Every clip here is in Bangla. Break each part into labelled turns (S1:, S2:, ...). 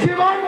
S1: জীবন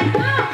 S1: Ah!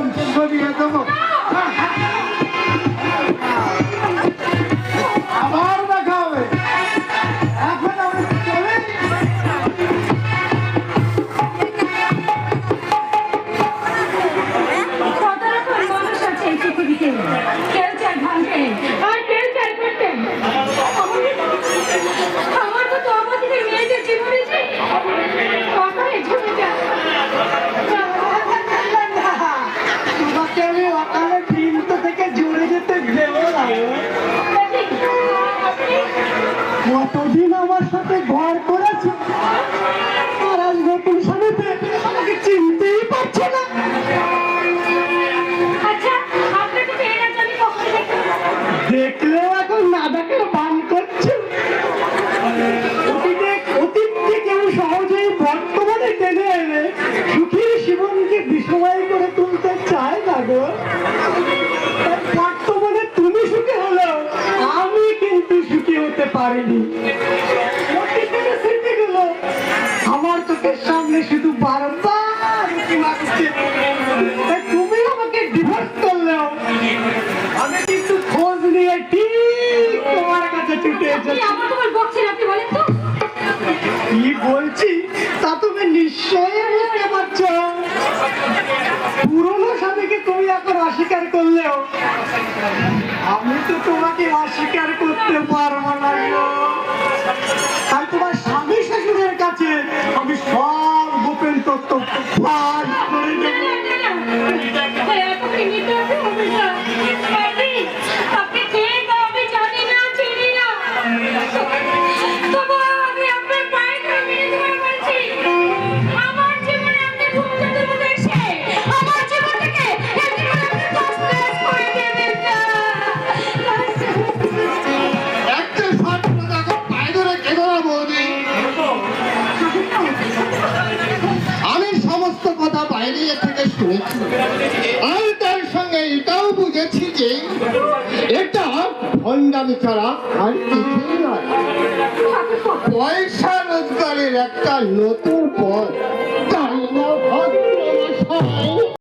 S1: চমচম করিয়ে দেবো আবার দেখা হবে এখন আমি চলে
S2: কেউ চাই ভাঙতে আর কেউ চাই করতে আমার মতো অবাধিত মেয়েদের জীবনে যে কখনো
S1: ঝুঁকে যায়। কত আপনি শুধু বারবার তুমি আমাকে ডিভোর্স করলেও আমি কিন্তু খোঁজ নিয়ে ঠিক তোমার কাছে ছুটে এসেছি। কি বলছি? তা তুমি নিশ্চয়ই বুঝতে পারছ। পুরনো স্বামীকে তুমি এখন অস্বীকার করলেও আমি তো তোমাকে অস্বীকার করি
S3: গোপের তত্ত্ব সমস্ত কথা বাইরে থেকে শুনেছি। আর তার সঙ্গে এটাও বুঝেছি যে এটা ভণ্ডামি ছাড়া আর কিছুই নয়। পয়সা রোজগারের একটা নতুন পথ।